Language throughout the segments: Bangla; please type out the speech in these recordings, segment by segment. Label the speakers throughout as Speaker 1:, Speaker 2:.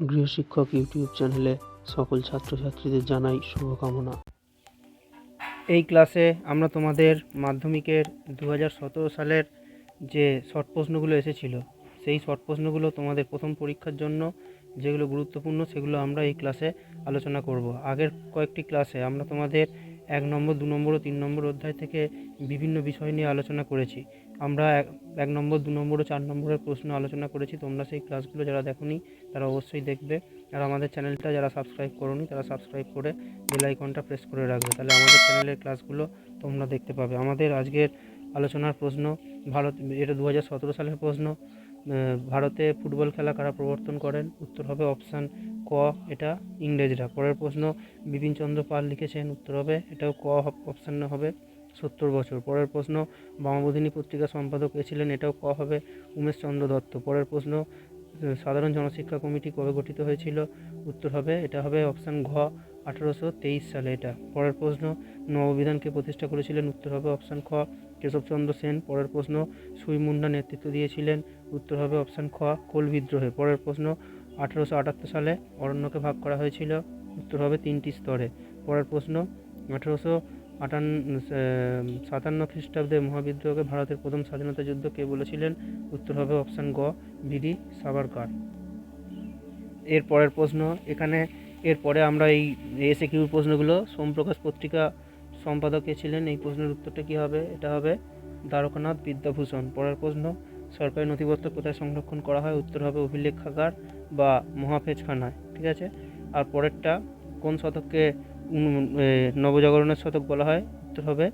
Speaker 1: গৃহশিক্ষক ইউটিউব চ্যানেলে সকল ছাত্রছাত্রীদের জানাই শুভকামনা। এই ক্লাসে আমরা তোমাদের মাধ্যমিকের দু হাজার সতেরো সালের যে শর্ট প্রশ্নগুলো এসেছিল, সেই শর্ট প্রশ্নগুলো তোমাদের প্রথম পরীক্ষার জন্য যেগুলো গুরুত্বপূর্ণ সেগুলো আমরা এই ক্লাসে আলোচনা করব। আগের কয়েকটি ক্লাসে আমরা তোমাদের এক নম্বর, দু নম্বর ও তিন নম্বর অধ্যায় থেকে বিভিন্ন বিষয় নিয়ে আলোচনা করেছি। আমরা এক নম্বর, দু নম্বর ও চার নম্বরের প্রশ্ন আলোচনা করেছি, তোমরা সেই ক্লাসগুলো যারা দেখোনি, তারা অবশ্যই দেখবে। আর আমাদের চ্যানেলটা যারা সাবস্ক্রাইব করোনি, তারা সাবস্ক্রাইব করে বেল আইকনটা প্রেস করে রাখবে। তাহলে আমাদের চ্যানেলের ক্লাসগুলো তোমরা দেখতে পাবে। আমাদের আজকের আলোচনার প্রশ্ন, ভারত, এটা দু হাজার সতেরো সালের প্রশ্ন ভারতে ফুটবল খেলা কারা প্রবর্তন করেন? উত্তর হবে অপশান ক, এটা ইংরেজরা। পরের প্রশ্ন বিপিনচন্দ্র পাল লিখেছেন, উত্তর হবে, এটাও ক অপশান হবে। সত্তর বছর। পরের প্রশ্ন, বামাবোধিনী পত্রিকা সম্পাদক কে ছিলেন? এটাও ক হবে। উমেশচন্দ্র দত্ত। পরের প্রশ্ন সাধারণ জনশিক্ষা কমিটি কবে গঠিত হয়েছিল? উত্তর হবে, এটা হবে অপশান ঘ, আঠারোশো তেইশ সালে এটা। পরের প্রশ্ন নববিধানকে প্রতিষ্ঠা করেছিলেন? উত্তর হবে অপশান খ, কেশবচন্দ্র সেন। পরের প্রশ্ন, সুই মুন্ডা নেতৃত্ব দিয়েছিলেন? উত্তর হবে অপশান খ, কোল বিদ্রোহে। পরের প্রশ্ন, আঠারোশো আটাত্তর সালে অরণ্যকে ভাগ করা হয়েছিল? উত্তর হবে তিনটি স্তরে। পরের প্রশ্ন, আঠারোশো আটান্ন সাতান্ন খ্রিস্টাব্দে মহাবিদ্রোহকে ভারতের প্রথম স্বাধীনতা যুদ্ধ কে বলেছিলেন। উত্তর হবে অপশান গ বিডি সাভারকার। এর পরের প্রশ্ন এখানে এরপরে আমরা এই এসে কিউ প্রশ্নগুলো সোমপ্রকাশ পত্রিকা সম্পাদকে ছিলেন এই প্রশ্নের উত্তরটা কী হবে? এটা হবে দ্বারকানাথ বিদ্যাভূষণ। পরের প্রশ্ন সরকারি নথিপত্র কোথায় সংরক্ষণ করা হয়? উত্তর হবে অভিলেখাগার বা মহাফেজখানায়। ঠিক আছে? আর পরেরটা কোন এ, নবজাগরণের শতক বলা হয়, উত্তর হবে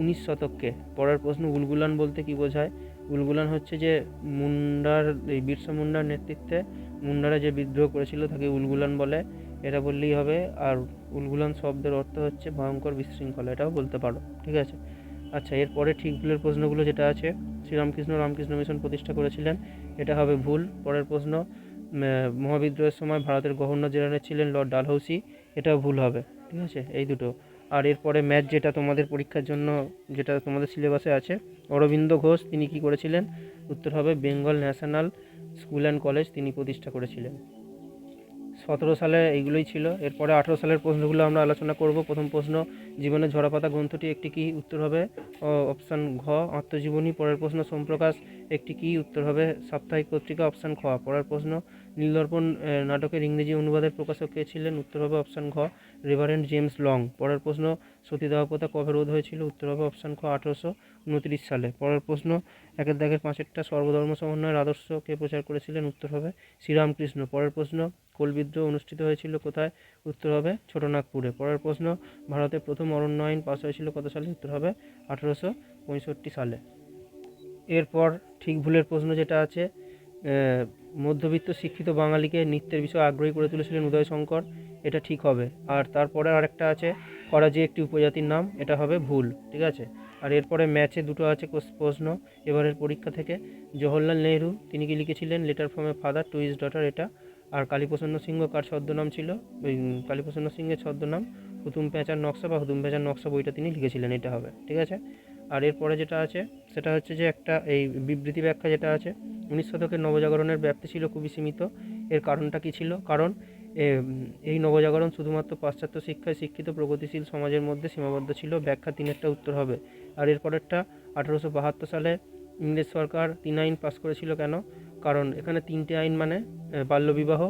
Speaker 1: উনিশ শতককে। পরের প্রশ্ন, উলগুলান বলতে কি বোঝায়? উলগুলান হচ্ছে যে মুন্ডার, এই বিরসা মুন্ডার নেতৃত্বে মুন্ডারা যে বিদ্রোহ করেছিল তাকে উলগুলান বলে। এটা বললেই হবে। আর উলগুলান শব্দের অর্থ হচ্ছে ভয়ঙ্কর বিশৃঙ্খলা, এটাও বলতে পারো। ঠিক আছে? আচ্ছা এরপরে ঠিক ভুলের প্রশ্নগুলো যেটা আছে, শ্রীরামকৃষ্ণ রামকৃষ্ণ মিশন প্রতিষ্ঠা করেছিলেন, এটা হবে ভুল। পরের প্রশ্ন মহাবিদ্রোহের সময় ভারতের গভর্নর জেনারেল ছিলেন লর্ড ডালহৌসি, এটাও ভুল হবে। ঠিক আছে? এই দুটো। আর এরপরে ম্যাথ যেটা তোমাদের পরীক্ষার জন্য, যেটা তোমাদের সিলেবাসে আছে, অরবিন্দ ঘোষ তিনি কি করেছিলেন? উত্তর হবে Bengal national school and college তিনি প্রতিষ্ঠা করেছিলেন। সতেরো সালে এইগুলোই ছিল। এরপরে আঠেরো সালের প্রশ্নগুলো আমরা আলোচনা করব। প্রথম প্রশ্ন, জীবনের ঝরাপাতা গ্রন্থটি একটি কি? উত্তর হবে অপশান ঘ, আত্মজীবনী, পরের প্রশ্ন, সোমপ্রকাশ একটি কি উত্তর হবে? সাপ্তাহিক পত্রিকা অপশান খ পরের প্রশ্ন। নীলদর্পণ নাটকের ইংরেজি অনুবাদের প্রকাশক কে ছিলেন? উত্তর হবে অপশান ঘ, রেভারেন্ড জেমস লং। পরের প্রশ্ন সতীদাহ প্রথা কবে রোধ হয়েছিল? উত্তর হবে অপশান খ, আঠেরোশো উনত্রিশ সালে। পরের প্রশ্ন, একের দাগের পাঁচেরটা সর্বধর্ম সমন্বয়ের আদর্শকে প্রচার করেছিলেন? উত্তর হবে শ্রীরামকৃষ্ণ। পরের প্রশ্ন কোল বিদ্রোহ অনুষ্ঠিত হয়েছিল কোথায়? উত্তর হবে ছোটনাগপুরে। পরের প্রশ্ন ভারতের প্রথম অরণ্য আইন পাস হয়েছিল কত সালে? উত্তর হবে আঠেরোশো পঁয়ষট্টি সালে। এরপর ঠিক ভুলের প্রশ্ন যেটা আছে মধ্যবিত্ত শিক্ষিত বাঙালিকে নৃত্যের বিষয়ে আগ্রহী করে তুলেছিলেন উদয় শঙ্কর, এটা ঠিক হবে। আর তারপরে আরেকটা আছে করাজি একটি উপজাতির নাম, এটা হবে ভুল, ঠিক আছে? আর এরপরে ম্যাচে দুটো আছে প্রশ্ন, এবারের পরীক্ষা থেকে। জওহরলাল নেহরু, তিনি কি লিখেছিলেন? Letter from father to his daughter এটা। আর কালীপ্রসন্ন সিংহ, কার ছদ্মনাম ছিল? ওই, কালীপ্রসন্ন সিংহের ছদ্মনাম, হুতুম পেঁচার নকশা বা হুতুম পেঁচার নকশা বইটা তিনি লিখেছিলেন, এটা হবে, ঠিক আছে? আর এরপরে যেটা আছে, সেটা হচ্ছে যে একটা এই বিবৃতি ব্যাখ্যা যেটা আছে, উনিশ শতকের নবজাগরণের ব্যাপ্তি ছিল খুবই সীমিত। এর কারণটা কী ছিল? কারণ এই নবজাগরণ শুধুমাত্র পাশ্চাত্য শিক্ষায় শিক্ষিত প্রগতিশীল সমাজের মধ্যে সীমাবদ্ধ ছিল। ব্যাখ্যা তিনেরটা উত্তর হবে। আর এরপরেরটা, আঠারোশো বাহাত্তর সালে ইংরেজ সরকার তিন আইন পাস করেছিল কেন? কারণ এখানে তিনটে আইন মানে বাল্যবিবাহ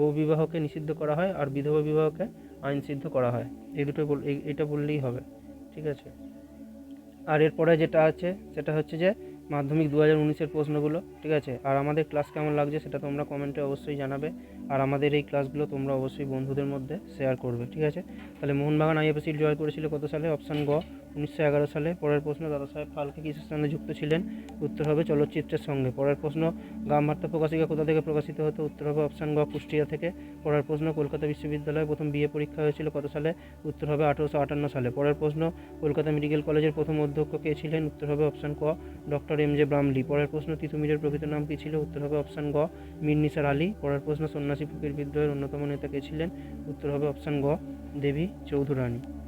Speaker 1: বহুবিবাহকে নিষিদ্ধ করা হয় আর বিধবা বিবাহকে আইন সিদ্ধ করা হয়। এই দুটো এটা বললেই হবে। ঠিক আছে? আর এরপরে যেটা আছে, সেটা হচ্ছে যে মাধ্যমিক দু হাজার উনিশের প্রশ্নগুলো, ঠিক আছে? আর আমাদের ক্লাস কেমন লাগছে সেটা তোমরা কমেন্টে অবশ্যই জানাবে। আর আমাদের এই ক্লাসগুলো তোমরা অবশ্যই বন্ধুদের মধ্যে শেয়ার করবে, ঠিক আছে? তাহলে মোহনবাগান আইএফএসি জয় করেছিল কত সালে? অপশান গ। উনিশশো এগারো সালে পরের প্রশ্ন দাদা সাহেব ফালকে কিসের সঙ্গে যুক্ত ছিলেন, উত্তর হবে চলচ্চিত্রের সঙ্গে। পরের প্রশ্ন গ্রামবার্তা প্রকাশিকা কোথা থেকে প্রকাশিত হতো? উত্তর হবে অপশান গ, কুষ্টিয়া থেকে। পরের প্রশ্ন, কলকাতা বিশ্ববিদ্যালয়ে প্রথম বিএ পরীক্ষা হয়েছিল কত সালে? উত্তর হবে আঠারোশো আটান্ন সালে। পরের প্রশ্ন, কলকাতা মেডিকেল কলেজের প্রথম অধ্যক্ষ কে ছিলেন? উত্তর হবে অপশান ক, ডক্টর এম জে ব্রামলি পরের প্রশ্ন, তিতুমিরের প্রকৃত নাম কী ছিল? উত্তর হবে অপশান গ মীর নিসার আলী। পরের প্রশ্ন, সন্ন্যাসী ফকির বিদ্রোহের অন্যতম নেতা কে ছিলেন? উত্তর হবে অপশান গ, দেবী চৌধুরানী।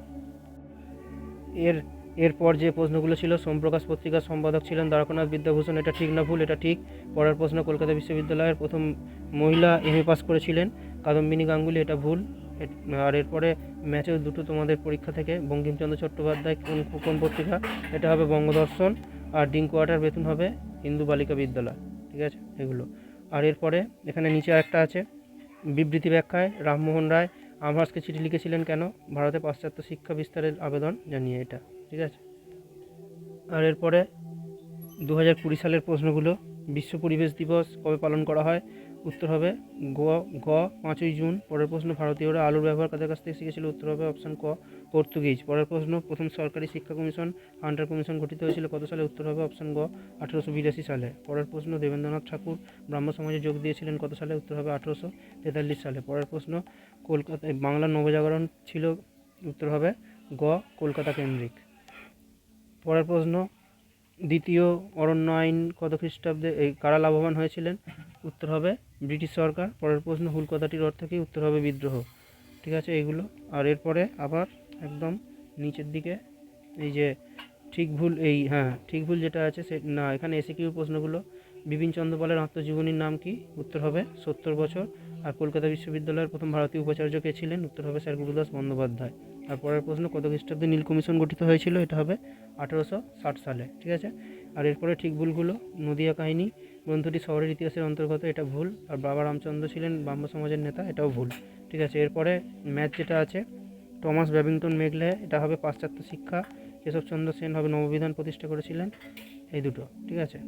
Speaker 1: এর, এরপর যে প্রশ্নগুলো ছিল, সোমপ্রকাশ পত্রিকার সম্পাদক ছিলেন দ্বারকানাথ বিদ্যাভূষণ, এটা ঠিক না ভুল, এটা ঠিক। পরের প্রশ্ন, কলকাতা বিশ্ববিদ্যালয়ের প্রথম মহিলা এম পাস করেছিলেন, কাদম্বিনী গাঙ্গুলি, এটা ভুল। আর এরপরে ম্যাচেও দুটো তোমাদের পরীক্ষা থেকে, বঙ্কিমচন্দ্র চট্টোপাধ্যায় কোন কোন পত্রিকা? এটা হবে বঙ্গদর্শন, আর ডিঙ্কু ওয়াটার বেতন হবে হিন্দু বালিকা বিদ্যালয়। ঠিক আছে? এগুলো। আর এরপরে এখানে নিচে একটা আছে, বিবৃতি ব্যাখ্যায়, রামমোহন রায় আমহাসকে চিঠি লিখেছিলেন কেন? ভারতে পাশ্চাত্য শিক্ষা বিস্তারের আবেদন জানিয়ে এটা, ঠিক আছে? আর এরপরে দু হাজার কুড়ি সালের প্রশ্নগুলো, বিশ্ব পরিবেশ দিবস কবে পালন করা হয়? উত্তর হবে গ গ পাঁচই জুন। পরের প্রশ্ন, ভারতীয়রা আলুর ব্যবহার কাদের কাছ থেকে শিখেছিল? উত্তর হবে অপশন ক, পর্তুগিজ। পরের প্রশ্ন, প্রথম সরকারি শিক্ষা কমিশন, হান্টার কমিশন গঠিত হয়েছিল কত সালে? উত্তর হবে অপশন গ, আঠেরোশো বিরাশি সালে। পরের প্রশ্ন, দেবেন্দ্রনাথ ঠাকুর ব্রাহ্ম সমাজে যোগ দিয়েছিলেন কত সালে? উত্তর হবে আঠেরোশো তেতাল্লিশ সালে। পরের প্রশ্ন কলকাতায়, বাংলা নবজাগরণ ছিল উত্তর হবে, গ, কলকাতা কেন্দ্রিক। পরের প্রশ্ন, দ্বিতীয় অরণ্য আইন কত খ্রিস্টাব্দে, এই কারা লাভবান হয়েছিলেন? উত্তর হবে, ব্রিটিশ সরকার। পরের প্রশ্ন হুল কথাটির অর্থ কী? উত্তর হবে, বিদ্রোহ। ঠিক আছে, এইগুলো। আর এরপরে আবার একদম নিচের দিকে, এই যে ঠিক ভুল, এই হ্যাঁ ঠিক ভুল যেটা আছে, সে, না, এখানে এসে কিউ প্রশ্নগুলো? বিপিন চন্দ্রপালের আত্মজীবনীর নাম কি? উত্তর হবে, সত্তর বছর। আর কলকাতা বিশ্ববিদ্যালয়ের প্রথম ভারতীয় উপাচার্য কে ছিলেন? উত্তর হবে স্যার গুরুদাস বন্দ্যোপাধ্যায়। আর পরের প্রশ্ন, কত খ্রিস্টাব্দে নীল কমিশন গঠিত হয়েছিল? এটা হবে আঠেরোশো ষাট সালে, ঠিক আছে? আর এরপরে ঠিক ভুলগুলো, নদিয়া কাহিনী, গ্রন্থটি শহরের ইতিহাসের অন্তর্গত, এটা ভুল। আর বাবা রামচন্দ্র ছিলেন ব্রাহ্ম সমাজের নেতা, এটাও ভুল, ঠিক আছে? এরপরে ম্যাথ যেটা আছে, টমাস ব্যাবিংটন মেঘলে, এটা হবে পাশ্চাত্য শিক্ষা। কেশবচন্দ্র সেন হবে নববিধান প্রতিষ্ঠা করেছিলেন, এই দুটো, ঠিক আছে?